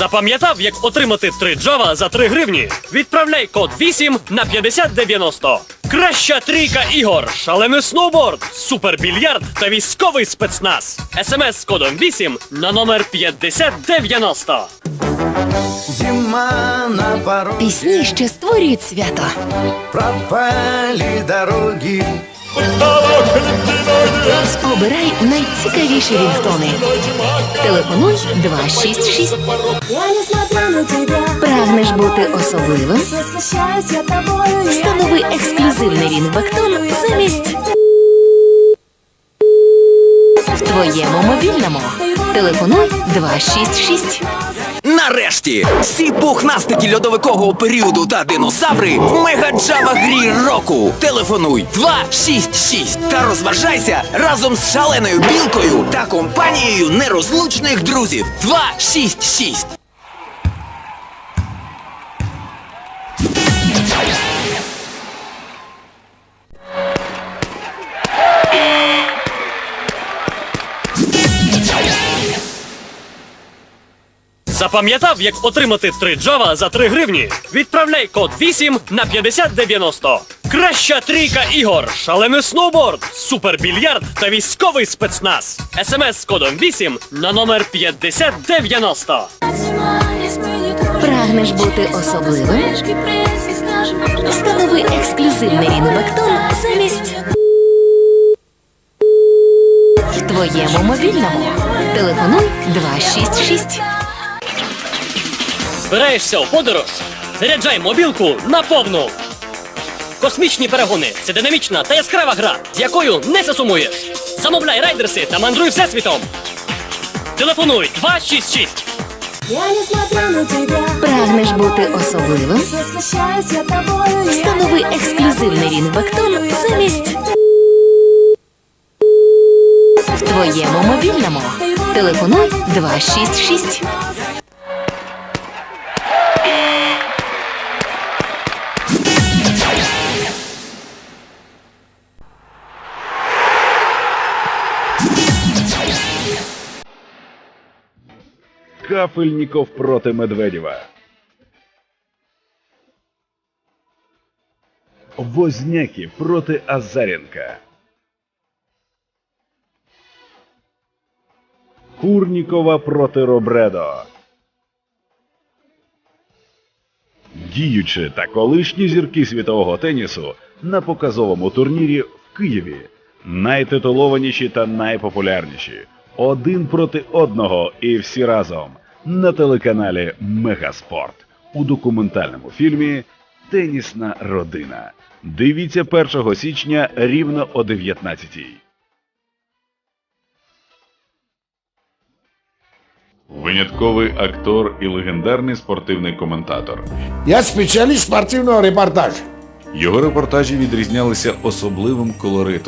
Запам'ятав, як отримати 3 Java за 3 гривні? Відправляй код 8 на 5090. Краща трійка ігор, шалений сноуборд, супербільярд та військовий спецназ. СМС з кодом 8 на номер 5090. Зима на пороге, Пісні, що створюють свято. пропали дороги. Обирай найцікавіші рінгтони. Телефонуй 266. Я не смотрю на тебя Прагнеш бути особливим? Встанови ексклюзивний рінгбактон замість в твоєму мобільному. Телефонуй 266. Нарешті всі пухнастики льодовикового періоду та динозаври в мегаджава грі року. Телефонуй 266 та розважайся разом з шаленою білкою та компанією нерозлучних друзів. 266 Запам'ятав, як отримати 3 Java за 3 гривні? Відправляй код 8 на 5090. Краща трійка ігор, шалений сноуборд, супербільярд та військовий спецназ. СМС з кодом 8 на номер 5090. Занимаюсь, мы не дружим. Прагнеш бути особливим? Встанови ексклюзивний рінгбактон замість в твоєму мобільному. Телефонуй 266. Збираєшся у подорож? Заряджай мобілку на повну. Космічні перегони це динамічна та яскрава гра, з якою не засумуєш. Замовляй райдерси та мандруй всесвітом. Телефонуй 266. Я не смотрю на тебя Прагнеш бути особливим? Восхищаюсь я тобою я Встанови не ексклюзивний рінгбактон замість в твоєму мобільному. Телефонуй 266. Кафельніков проти Медведєва. Возняки проти Азаренка. Курнікова проти Робредо. Діючі та колишні зірки світового тенісу на показовому турнірі в Києві. Найтитулованіші та найпопулярніші. Один проти одного і всі разом на телеканалі Мегаспорт у документальному фільмі Тенісна родина. Дивіться 1 січня рівно о 19-й. Винятковий актор і легендарний спортивний коментатор. Я спеціаліст спортивного репортажу. Його репортажі відрізнялися особливим колоритом.